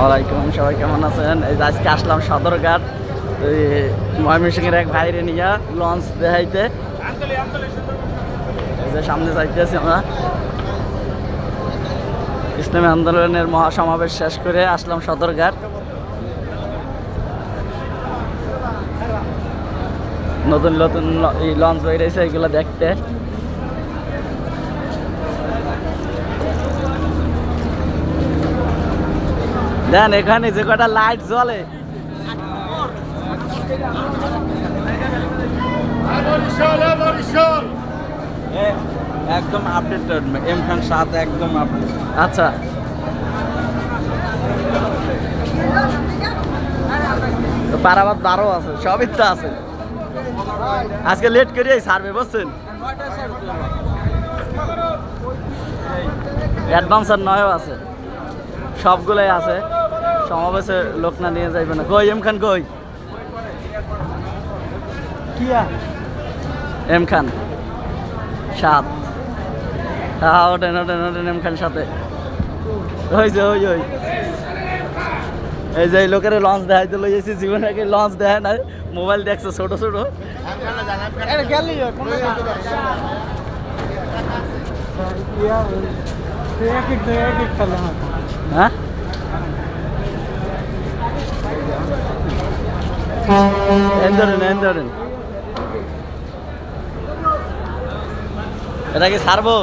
ওয়ালাইকুম সবাই কেমন আছেন? এই যে আজকে আসলাম সদরঘাট, এই ময়মনসিংহের এক ভাইরে নিয়ে লঞ্চ দেখাইতে। এই যে সামনে যাইতেছি আমরা। ইসলামী আন্দোলনের মহাসমাবেশ শেষ করে আসলাম সদরঘাট। নতুন নতুন লঞ্চ বেরিয়েছে এগুলো দেখতে। দেন, এখানে যে কটা লাইট জ্বলে। একদম আপডেটেড এম খান সাত একদম আপডেট আচ্ছা। পারাবাদ বারো আছে, সবই তো আছে। আজকে লেট করে সার্ভে, বুঝছেন? অ্যাডভান্স আর নয়ও আছে। সবগুলোই আছে। সমাবেশে লোক না নিয়ে যাইবে না। কই এম খান কই? এম খান। সাত। হ্যাঁ ওঠেন ওঠেন ওঠেন এম খান সাথে। হয়েছে ওই ওই এই যে লোকের লঞ্চ দেখাইতে লইয়েছি জীবনে আগে লঞ্চ দেখায় না মোবাইল দেখছে ছোট ছোট। হ্যাঁ? এন ধরেন এটা কি ছাড়বো?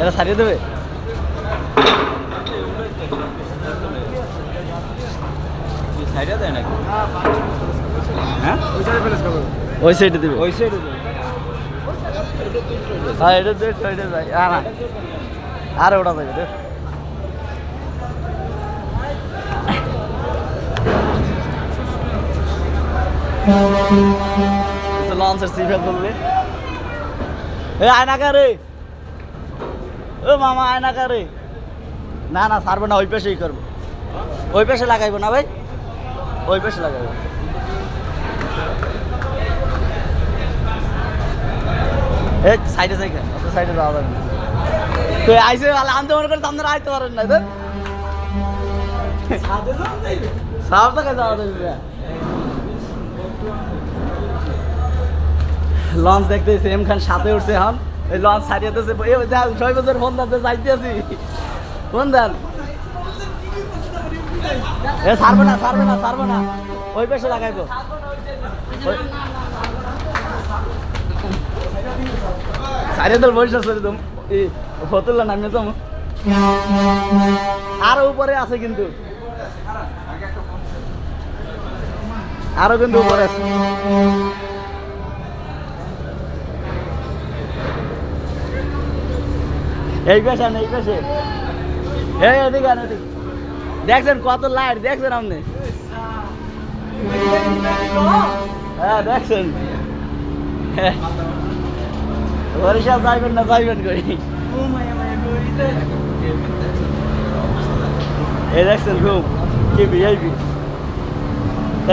এটা ছাড়িয়ে দেবে? নাকি? হ্যাঁ? ওই সাইডে দেবে। ওই সাইডে হ্যাঁ এটা দেখ সাইডে যাই আর আর ওটা যাবে দেখ লঞ্চের সিভে করলে এ আয়নাকা রে ও মামা আয়নাকা রে না না ছাড়বো না ওই পেশেই করব ওই পেশে লাগাইবো না ভাই ওই পেশে লাগাইবো এই সাইডে অত সাইডে যাওয়া যাবে না তো আইসে ভালো আনতে মনে করে আপনারা আইতে পারেন না তো সাপ থেকে যাওয়া যাবে না। লঞ্চ দেখতে এম খান সাথে উঠছে এখন। এই লঞ্চ ছাড়িয়েতেছে ছয় বছর ফোন দাতে যাইতে আছি ফোন দেন। এ, ছাড়বে না ছাড়বে না ছাড়বে না। ওই পেশে লাগাইবো। তোর বসে আছে এই, ফতুল্লা নামিয়ে তো আরও উপরে আছে কিন্তু। আরও কিন্তু উপরে আছে। এই পেশে না এই পেশে। এই এদিকে আন, এদিকে। দেখছেন কত লাইট দেখছেন আপনি? হ্যাঁ দেখছেন। বরিশাল যাইবেন না, যাইবেন করি এই দেখছেন ঘুম কি ভিআইপি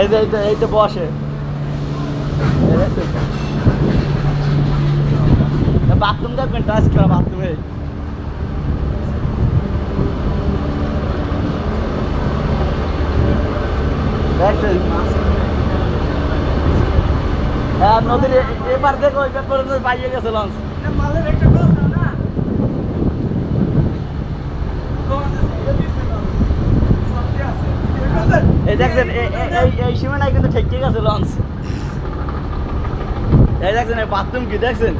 এই যে, এই তো বসে। বাথরুম দেখবেন টাচ করা বাথরুমে? হ্যাঁ নদীর এ- এপার থেকে ওই পার পর্যন্ত পাইয়ে গেছে লঞ্চ। এই দেখছেন এই সীমানায় কিন্তু ঠিক ঠিক আছে লঞ্চ। এই দেখছেন এই বাথরুম কি দেখছেন?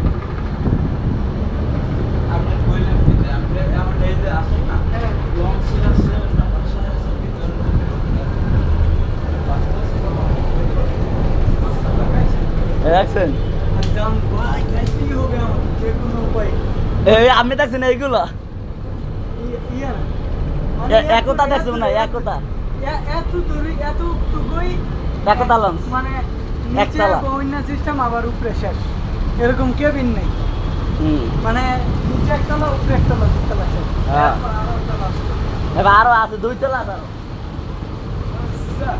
দেখছেন? আপনি দেখছেন এইগুলো? একতা দেখছেন না একতা। একতা লঞ্চ মানে একতলা। বন্যা সিস্টেম আবার উপরে শেষ এরকম কেবিন নেই মানে নিচে একতলা উপরে একতলা দুতলা শেষ হ্যাঁ। এরপর আরও আছে। এবার আরও আছে দুই তলা আছে আরও। আচ্ছা।